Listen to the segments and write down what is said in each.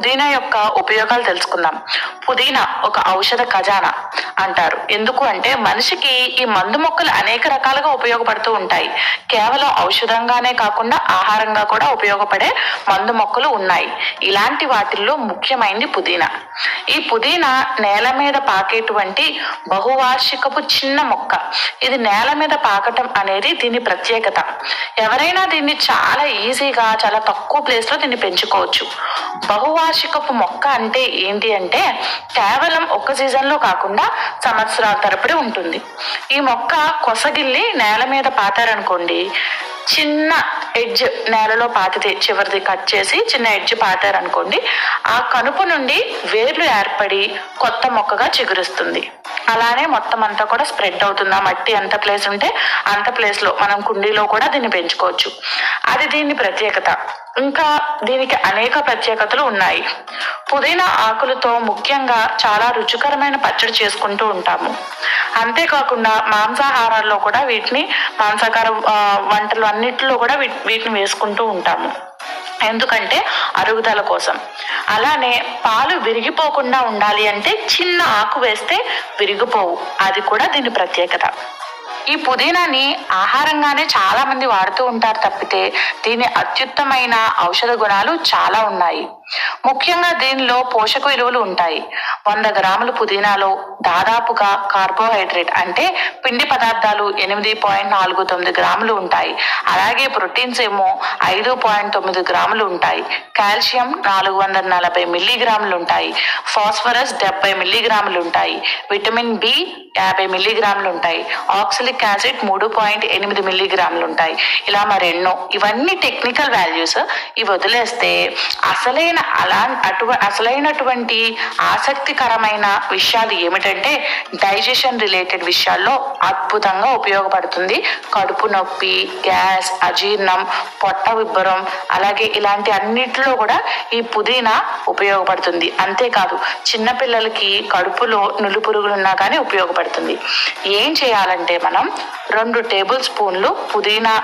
పుదీనా యొక్క ఉపయోగాలు తెలుసుకుందాం. పుదీనా ఒక ఔషధ ఖజానా. అంటారు. ఎందుకు అంటే మనిషికి ఈ మందు మొక్కలు అనేక రకాలుగా ఉపయోగపడుతూ ఉంటాయి. కేవలం ఔషధంగానే కాకుండా ఆహారంగా కూడా ఉపయోగపడే మందు మొక్కలు ఉన్నాయి. ఇలాంటి వాటిల్లో ముఖ్యమైనది పుదీనా. ఈ పుదీనా నేల మీద పాకేటువంటి బహువార్షికపు చిన్న మొక్క. ఇది నేల మీద పాకటం అనేది దీని ప్రత్యేకత. ఎవరైనా దీన్ని చాలా ఈజీగా చాలా తక్కువ ప్లేస్లో దీన్ని పెంచుకోవచ్చు. బహువార్షికపు మొక్క అంటే ఏంటి అంటే కేవలం ఒక సీజన్లో కాకుండా సంవత్సరాల తరపుడి ఉంటుంది. ఈ మొక్క కొసగిల్లి నేల మీద పాతారనుకోండి చిన్న ఎడ్జ్ నేలలో పాతితే చివరిది కట్ చేసి చిన్న ఎడ్జ్ పాతారనుకోండి ఆ కనుపు నుండి వేర్లు ఏర్పడి కొత్త మొక్కగా చిగురుస్తుంది. అలానే మొత్తం అంతా కూడా స్ప్రెడ్ అవుతుంది. ఆ మట్టి ఎంత ప్లేస్ ఉంటే అంత ప్లేస్లో మనం కుండీలో కూడా దీన్ని పెంచుకోవచ్చు. అది దీని ప్రత్యేకత. ఇంకా దీనికి అనేక ప్రత్యేకతలు ఉన్నాయి. పుదీనా ఆకులతో ముఖ్యంగా చాలా రుచికరమైన పచ్చడి చేసుకుంటూ ఉంటాము. అంతేకాకుండా మాంసాహారాల్లో కూడా వీటిని మాంసాహార వంటలు అన్నిటిలో కూడా వీటిని వేసుకుంటూ ఉంటాము. ఎందుకంటే అరుగుదల కోసం. అలానే పాలు విరిగిపోకుండా ఉండాలి అంటే చిన్న ఆకు వేస్తే విరిగిపోవు. అది కూడా దీని ప్రత్యేకత. ఈ పుదీనాని ఆహారంగానే చాలా మంది వాడుతూ ఉంటారు తప్పితే దీని అత్యుత్తమైన ఔషధ గుణాలు చాలా ఉన్నాయి. ముఖ్యంగా దీనిలో పోషక విలువలు ఉంటాయి. వంద గ్రాములు పుదీనాలో దాదాపుగా కార్బోహైడ్రేట్ అంటే పిండి పదార్థాలు ఎనిమిది పాయింట్ నాలుగు తొమ్మిది గ్రాములు ఉంటాయి. అలాగే ప్రోటీన్స్ ఏమో ఐదు పాయింట్ తొమ్మిది గ్రాములు ఉంటాయి. కాల్షియం నాలుగు వందల నలభై మిల్లీగ్రాములు ఉంటాయి. ఫాస్ఫరస్ డెబ్బై మిల్లీగ్రాములు ఉంటాయి. విటమిన్ బి యాభై మిల్లీగ్రాములు ఉంటాయి. ఆక్సిలిక్ యాసిడ్ మూడు పాయింట్ ఎనిమిది మిల్లీగ్రాములు ఉంటాయి. ఇలా మరెన్నో ఇవన్నీ టెక్నికల్ వాల్యూస్ ఇవి వదిలేస్తే అసలైన అలా అటు అసలైనటువంటి ఆసక్తికరమైన విషయాలు ఏమిటంటే డైజెషన్ రిలేటెడ్ విషయాల్లో అద్భుతంగా ఉపయోగపడుతుంది. కడుపు నొప్పి గ్యాస్ అజీర్ణం పొట్ట విబ్బరం అలాగే ఇలాంటి అన్నిటిలో కూడా ఈ పుదీనా ఉపయోగపడుతుంది. అంతేకాదు చిన్నపిల్లలకి కడుపులో నులు పురుగులున్నా కానీ ఉపయోగపడుతుంది. ఏం చేయాలంటే మనం రెండు టేబుల్ స్పూన్లు పుదీనా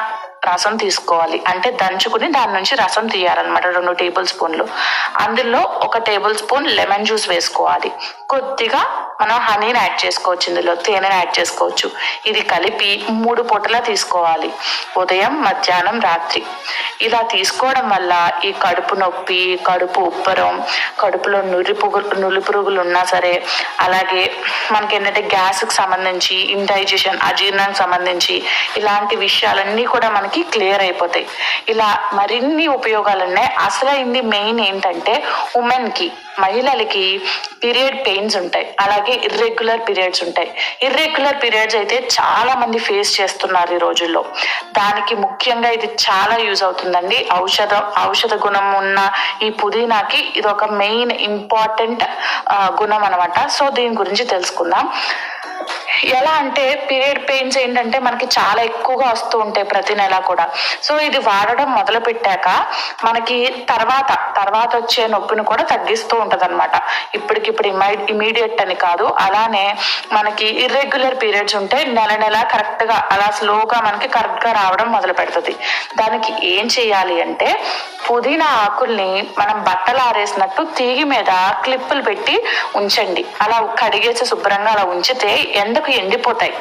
రసం తీసుకోవాలి. అంటే దంచుకుని దాని నుంచి రసం తీయాలన్నమాట రెండు టేబుల్ స్పూన్లు. అందులో ఒక టేబుల్ స్పూన్ లెమన్ జ్యూస్ వేసుకోవాలి. కొద్దిగా మనం హనీని యాడ్ చేసుకోవచ్చు ఇందులో తేనెని యాడ్ చేసుకోవచ్చు. ఇది కలిపి మూడు పూటలా తీసుకోవాలి. ఉదయం మధ్యాహ్నం రాత్రి. ఇలా తీసుకోవడం వల్ల ఈ కడుపు నొప్పి కడుపు ఉబ్బరం కడుపులో నురి పురుగులు నులి పురుగులు ఉన్నా సరే అలాగే మనకి ఏంటంటే గ్యాస్కి సంబంధించి ఇండైజెషన్ అజీర్ణానికి సంబంధించి ఇలాంటి విషయాలన్నీ కూడా మనకి క్లియర్ అయిపోతాయి. ఇలా మరిన్ని ఉపయోగాలు ఉన్నాయి అసలైంది మెయిన్ ఏంటంటే ఉమెన్కి మహిళలకి పీరియడ్ పెయిన్స్ ఉంటాయి. అలాగే ఇర్రెగ్యులర్ పీరియడ్స్ ఉంటాయి. ఇర్రెగ్యులర్ పీరియడ్స్ అయితే చాలా మంది ఫేస్ చేస్తున్నారు ఈ రోజుల్లో. దానికి ముఖ్యంగా ఇది చాలా యూజ్ అవుతుందండి. ఔషధ ఔషధ గుణం ఉన్న ఈ పుదీనాకి ఇది ఒక మెయిన్ ఇంపార్టెంట్ గుణం అనమాట సో దీని గురించి తెలుసుకుందాం. ఎలా అంటే పీరియడ్ పెయిన్స్ ఏంటంటే మనకి చాలా ఎక్కువగా వస్తూ ఉంటాయి ప్రతి నెల కూడా. సో ఇది వాడడం మొదలు పెట్టాక మనకి తర్వాత తర్వాత వచ్చే నొప్పిని కూడా తగ్గిస్తూ ఉంటది అనమాట ఇప్పటికిప్పుడు ఇమీడియట్ అని కాదు. అలానే మనకి ఇర్రెగ్యులర్ పీరియడ్స్ ఉంటే నెల నెల కరెక్ట్గా అలా స్లోగా మనకి కరెక్ట్గా రావడం మొదలు పెడుతుంది దానికి ఏం చేయాలి అంటే పుదీనా ఆకుల్ని మనం బట్టలు ఆరేసినట్టు తీగి మీద క్లిప్పులు పెట్టి ఉంచండి. అలా కడిగేసి శుభ్రంగా అలా ఉంచితే ఎండకు ఎండిపోతాయి.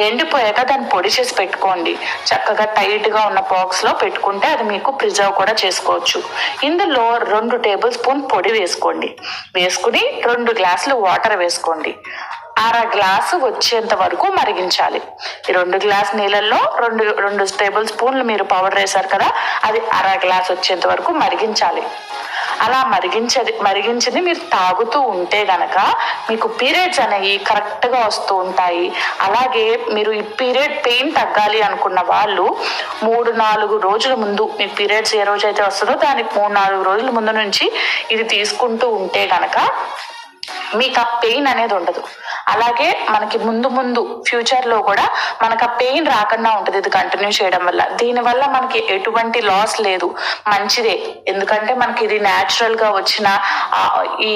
ఎండిపోయాక దాన్ని పొడి చేసి పెట్టుకోండి. చక్కగా టైట్గా ఉన్న బాక్స్లో పెట్టుకుంటే అది మీకు ప్రిజర్వ్ కూడా చేసుకోవచ్చు. ఇందులో రెండు టేబుల్ స్పూన్ పొడి వేసుకోండి. వేసుకుని రెండు గ్లాసులు వాటర్ వేసుకోండి. అర గ్లాసు వచ్చేంత వరకు మరిగించాలి. ఈ రెండు గ్లాస్ నీళ్ళల్లో రెండు రెండు టేబుల్ స్పూన్లు మీరు పౌడర్ వేశారు కదా అది అర గ్లాస్ వచ్చేంత వరకు మరిగించాలి. అలా మరిగించది మరిగించింది మీరు తాగుతూ ఉంటే గనక మీకు పీరియడ్స్ అనేవి కరెక్ట్గా వస్తూ ఉంటాయి. అలాగే మీరు ఈ పీరియడ్ పెయిన్ తగ్గాలి అనుకున్న వాళ్ళు మూడు నాలుగు రోజుల ముందు మీ పీరియడ్స్ ఏ రోజైతే వస్తుందో దానికి మూడు నాలుగు రోజుల ముందు నుంచి ఇది తీసుకుంటూ ఉంటే గనక మీకు ఆ పెయిన్ అనేది ఉండదు. అలాగే మనకి ముందు ముందు ఫ్యూచర్లో కూడా మనకు ఆ పెయిన్ రాకుండా ఉంటుంది ఇది కంటిన్యూ చేయడం వల్ల. దీనివల్ల మనకి ఎటువంటి లాస్ లేదు. మంచిదే. ఎందుకంటే మనకి ఇది న్యాచురల్గా వచ్చిన ఈ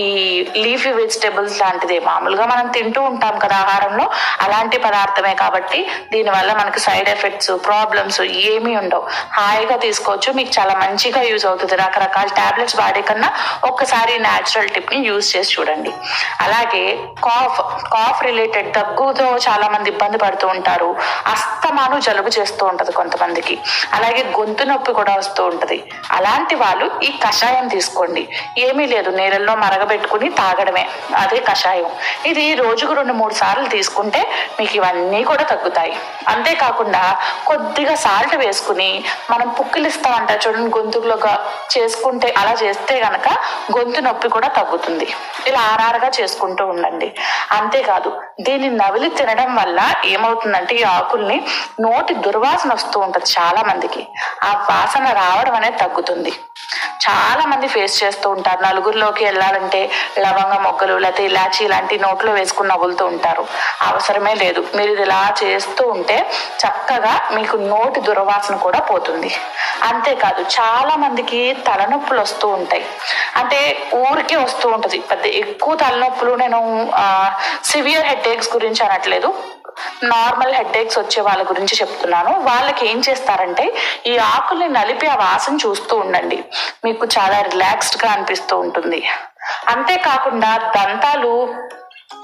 లీఫీ వెజిటేబుల్స్ లాంటిదే. మామూలుగా మనం తింటూ ఉంటాం కదా ఆహారంలో. అలాంటి పదార్థమే కాబట్టి దీనివల్ల మనకి సైడ్ ఎఫెక్ట్స్ ప్రాబ్లమ్స్ ఏమీ ఉండవు. హాయిగా తీసుకోవచ్చు. మీకు చాలా మంచిగా యూజ్ అవుతుంది. రకరకాల టాబ్లెట్స్ వాడే కన్నా ఒక్కసారి న్యాచురల్ టిప్ని యూజ్ చేసి చూడండి. అలాగే కాఫ్ కాఫ్ రిలేటెడ్ దగ్గుతో చాలా మంది ఇబ్బంది పడుతూ ఉంటారు. అస్తమాను జలుబు చేస్తూ ఉంటది కొంతమందికి. అలాగే గొంతు నొప్పి కూడా వస్తూ ఉంటది. అలాంటి వాళ్ళు ఈ కషాయం తీసుకోండి. ఏమీ లేదు నీళ్ళల్లో మరగబెట్టుకుని తాగడమే. అదే కషాయం. ఇది రోజుకు రెండు మూడు సార్లు తీసుకుంటే మీకు ఇవన్నీ కూడా తగ్గుతాయి. అంతేకాకుండా కొద్దిగా సాల్ట్ వేసుకుని మనం పుక్కిలిస్తాం అంట చూడండి గొంతులో చేసుకుంటే అలా చేస్తే గనక గొంతు నొప్పి కూడా తగ్గుతుంది. ఇలా ఆరారుగా చేసుకుంటూ ఉండండి. అంతేకాదు దీన్ని నవిలి తినడం వల్ల ఏమవుతుందంటే ఈ ఆకుల్ని నోటి దుర్వాసన వస్తూ ఉంటది చాలా మందికి ఆ వాసన రావడం అనేది తగ్గుతుంది. చాలా మంది ఫేస్ చేస్తూ ఉంటారు. నలుగురిలోకి వెళ్ళాలంటే లవంగ మొగ్గలు లేకపోతే ఇలాచి ఇలాంటి నోట్లో వేసుకుని నవ్వులుతూ ఉంటారు. అవసరమే లేదు. మీరు ఇది ఇలా చేస్తూ ఉంటే చక్కగా మీకు నోటి దుర్వాసన కూడా పోతుంది. అంతేకాదు చాలా మందికి తలనొప్పులు వస్తూ ఉంటాయి. అంటే ఊరికే వస్తూ ఉంటుంది. పెద్ద ఎక్కువ తలనొప్పులు నేను సివియర్ హెడ్ ఏక్స్ గురించి అనట్లేదు. నార్మల్ హెడ్ ఏక్స్ వచ్చే వాళ్ళ గురించి చెప్తున్నాను. వాళ్ళకి ఏం చేస్తారంటే ఈ ఆకుల్ని నలిపి ఆ వాసన చూస్తూ ఉండండి. మీకు చాలా రిలాక్స్డ్గా అనిపిస్తూ ఉంటుంది. అంతేకాకుండా దంతాలు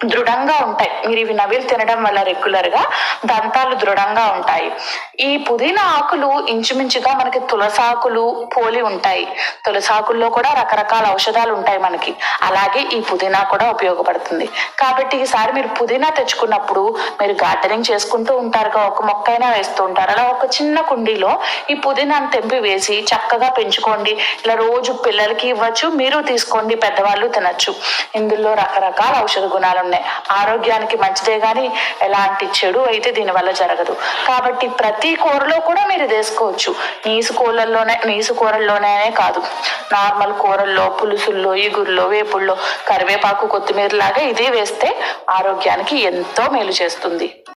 దృఢంగా ఉంటాయి. మీరు ఇవి నవిలు తినడం వల్ల రెగ్యులర్గా దంతాలు దృఢంగా ఉంటాయి. ఈ పుదీనా ఆకులు ఇంచుమించుగా మనకి తులసాకులు పోలి ఉంటాయి. తులసాకుల్లో కూడా రకరకాల ఔషధాలు ఉంటాయి మనకి. అలాగే ఈ పుదీనా కూడా ఉపయోగపడుతుంది. కాబట్టి ఈసారి మీరు పుదీనా తెచ్చుకున్నప్పుడు మీరు గార్డెనింగ్ చేసుకుంటూ ఉంటారుగా ఒక మొక్క అయినా వేస్తూ ఉంటారు. అలా ఒక చిన్న కుండీలో ఈ పుదీనాను తెంపి వేసి చక్కగా పెంచుకోండి. ఇలా రోజు పిల్లలకి ఇవ్వచ్చు మీరు తీసుకోండి పెద్దవాళ్ళు తినచ్చు. ఇందులో రకరకాల ఔషధ గుణాలు ఉన్నాయి ఆరోగ్యానికి మంచిదే గాని ఎలాంటి చెడు అయితే దీనివల్ల జరగదు. కాబట్టి ప్రతి కూరలో కూడా మీరు వేసుకోవచ్చు. నీసు కూరల్లోనే నీసు కూరల్లోనే కాదు. నార్మల్ కూరల్లో పులుసుల్లో ఇగుర్లో వేపుల్లో కరివేపాకు కొత్తిమీర లాగా ఇది వేస్తే ఆరోగ్యానికి ఎంతో మేలు చేస్తుంది.